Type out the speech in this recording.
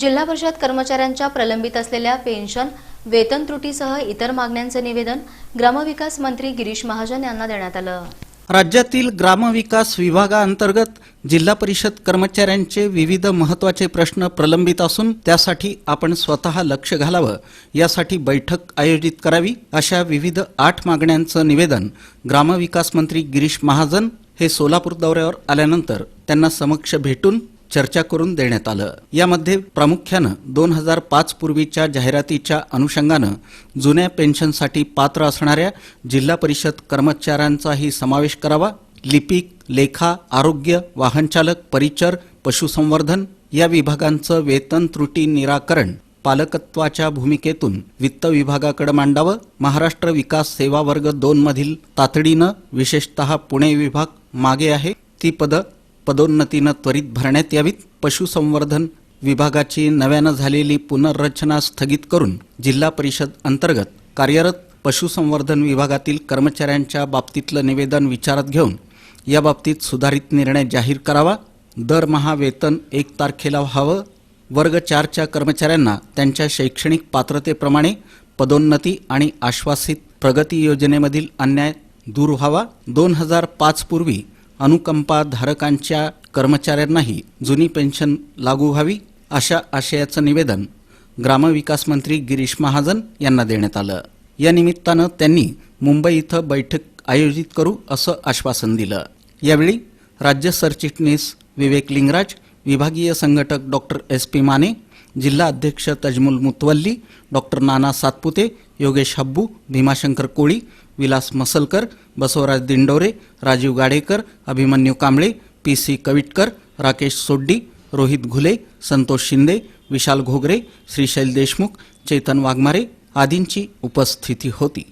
जिल्हा परिषद कर्मचाऱ्यांच्या प्रलंबित असलेल्या पेन्शन वेतन त्रुटीसह इतर मागण्यांचे निवेदन ग्रामविकास मंत्री गिरीश महाजन यांना देण्यात आलं. राज्यातील ग्रामविकास विभागाअंतर्गत जिल्हा परिषद कर्मचाऱ्यांचे विविध महत्त्वाचे प्रश्न प्रलंबित असून त्यासाठी आपण स्वतः लक्ष घालावं यासाठी बैठक आयोजित करावी अशा विविध आठ मागण्यांचं निवेदन ग्रामविकास मंत्री गिरीश महाजन हे सोलापूर दौऱ्यावर आल्यानंतर त्यांना समक्ष भेटून चर्चा करून देण्यात आलं. यामध्ये प्रामुख्यानं दोन हजार पाच पूर्वीच्या जाहिरातीच्या अनुषंगानं जुन्या पेन्शनसाठी पात्र असणाऱ्या जिल्हा परिषद कर्मचाऱ्यांचाही समावेश करावा. लिपिक लेखा आरोग्य वाहनचालक परिचर पशुसंवर्धन या विभागांचं वेतन त्रुटी निराकरण पालकत्वाच्या भूमिकेतून वित्त विभागाकडे मांडावं. महाराष्ट्र विकास सेवा वर्ग दोन मधील तातडीनं विशेषतः पुणे विभाग मागे आहे. ती पदं पदोन्नतीनं त्वरित भरण्यात यावीत. पशुसंवर्धन विभागाची नव्यानं झालेली पुनर्रचना स्थगित करून जिल्हा परिषद अंतर्गत कार्यरत पशुसंवर्धन विभागातील कर्मचाऱ्यांच्या बाबतीतलं निवेदन विचारात घेऊन याबाबतीत सुधारित निर्णय जाहीर करावा. दरमहा वेतन एक तारखेला व्हावं. वर्ग चारच्या कर्मचाऱ्यांना त्यांच्या शैक्षणिक पात्रतेप्रमाणे पदोन्नती आणि आश्वासित प्रगती योजनेमधील अन्याय दूर व्हावा. दोन हजार पाचपूर्वी अनुकंपाधारकांच्या कर्मचाऱ्यांनाही जुनी पेन्शन लागू व्हावी अशा आशयाचं निवेदन ग्रामविकास मंत्री गिरीश महाजन यांना देण्यात आलं. या निमित्तानं त्यांनी मुंबई इथं बैठक आयोजित करू असं आश्वासन दिलं. यावेळी राज्य सरचिटणीस विवेक लिंगराज विभागीय संघटक डॉक्टर एस पी माने जिल्हा अध्यक्ष Tajmul Mutawalli doctor Nana Satpute Yogesh Habbu Bhimashankar Koli Vilas Masalkar Basavaraj Dindore Rajiv Gadekar Abhimanyu Kamble P C Kavitkar Rakesh Soddi Rohit Ghule Santosh Shinde Vishal Ghogare Shrishail Deshmukh Chetan Waghmare आदींची उपस्थिती होती.